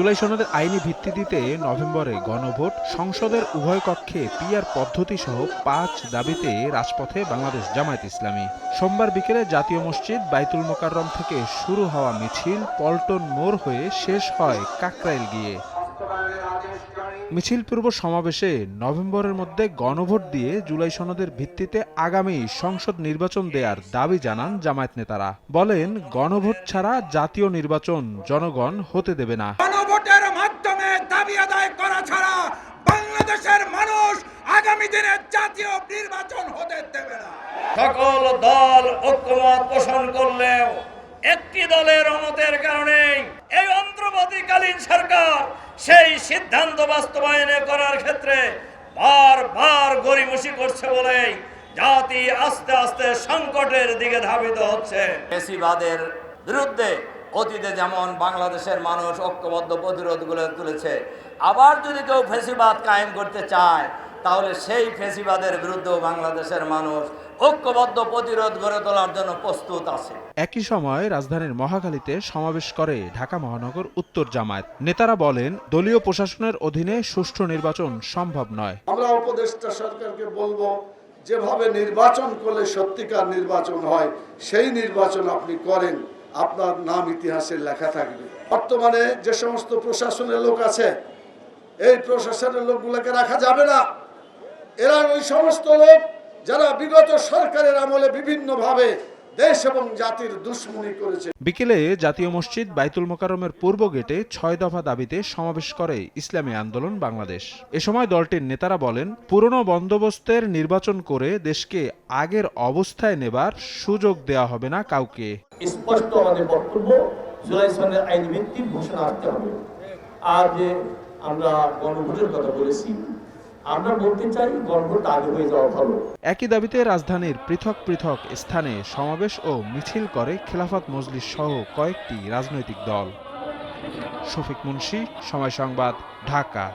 জুলাই সনদের আইনি ভিত্তি দিতে নভেম্বরে গণভোট, সংসদের উভয় কক্ষে পিআর পদ্ধতি সহ পাঁচ দাবিতে রাজপথে বাংলাদেশ জামায়াত ইসলামী। সোমবার বিকেলে জাতীয় মসজিদ বাইতুল মোকাররম থেকে শুরু হওয়া মিছিল পল্টন মোড় হয়ে শেষ হয় কাকরাইল গিয়ে। মিছিল পূর্ব সমাবেশে নভেম্বরের মধ্যে গণভোট দিয়ে জুলাই সনদের ভিত্তিতে আগামী সংসদ নির্বাচন দেওয়ার দাবি জানান জামায়াত নেতারা। বলেন, গণভোট ছাড়া জাতীয় নির্বাচন জনগণ হতে দেবে না। দাবি আদায় করা ছাড়া বাংলাদেশের মানুষ আগামী দিনে জাতীয় নির্বাচন হতে দেবে না। সকল দল ঐক্যমত পোষণ করলেও একটি দলের অমতের কারণে এই অন্তর্বর্তীকালীন সরকার সেই সিদ্ধান্ত বাস্তবায়নে করার ক্ষেত্রে বারবার গরিমসি করছে বলেই জাতি আস্তে আস্তে সংকটের দিকে ধাবিত হচ্ছে। ফেসিবাদের বিরুদ্ধে অতীতে যেমন বাংলাদেশের মানুষ ঐক্যবদ্ধ প্রতিরোধ গড়ে তুলেছে আবার যদি কেউ ফেসিবাদ কায়েম করতে চায় তাহলে সেই ফেসিবাদের বিরুদ্ধেও বাংলাদেশের মানুষ ঐক্যবদ্ধ প্রতিরোধ গড়ে তোলার জন্য প্রস্তুত আছে। একই সময় রাজধানীর মহাখালীতে সমাবেশ করে ঢাকা মহানগর উত্তর জামায়াত। নেতারা বলেন দলীয় প্রশাসনের অধীনে সুষ্ঠু নির্বাচন সম্ভব নয়। আমরা উপদেষ্টা সরকারকে বলব যেভাবে নির্বাচন করলে সত্যিকার নির্বাচন হয় সেই নির্বাচন আপনি করেন। আপনার নাম ইতিহাসে লেখা থাকবে। বর্তমানে যে সমস্ত প্রশাসনের লোক আছে, এই প্রশাসনের লোকগুলোকে রাখা যাবে না। এরা ওই সমস্ত লোক যারা বিগত সরকারের আমলে বিভিন্নভাবে দেশ এবং জাতির দুশ্মনী করেছে। বিকেলে জাতীয় মসজিদ বাইতুল মোকাররমের পূর্ব গেটে ছয় দফা দাবিতে সমাবেশ করে ইসলামী আন্দোলন বাংলাদেশ। এ সময় দলটির নেতারা বলেন পুরনো বন্দোবস্তের নির্বাচন করে দেশকে আগের অবস্থায় নেবার সুযোগ দেওয়া হবে না কাউকে। স্পষ্ট আমাদের বক্তব্য জুলাই সনের আইন ভিত্তিক ঘোষণা আসতে হবে। আর যে আমরা গণভোটের কথা বলেছি একই দাবিতে রাজধানীর পৃথক পৃথক স্থানে সমাবেশ ও মিছিল করে খেলাফত মজলিস সহ কয়েকটি রাজনৈতিক দল। শফিক মুন্সি, সময় সংবাদ, ঢাকা।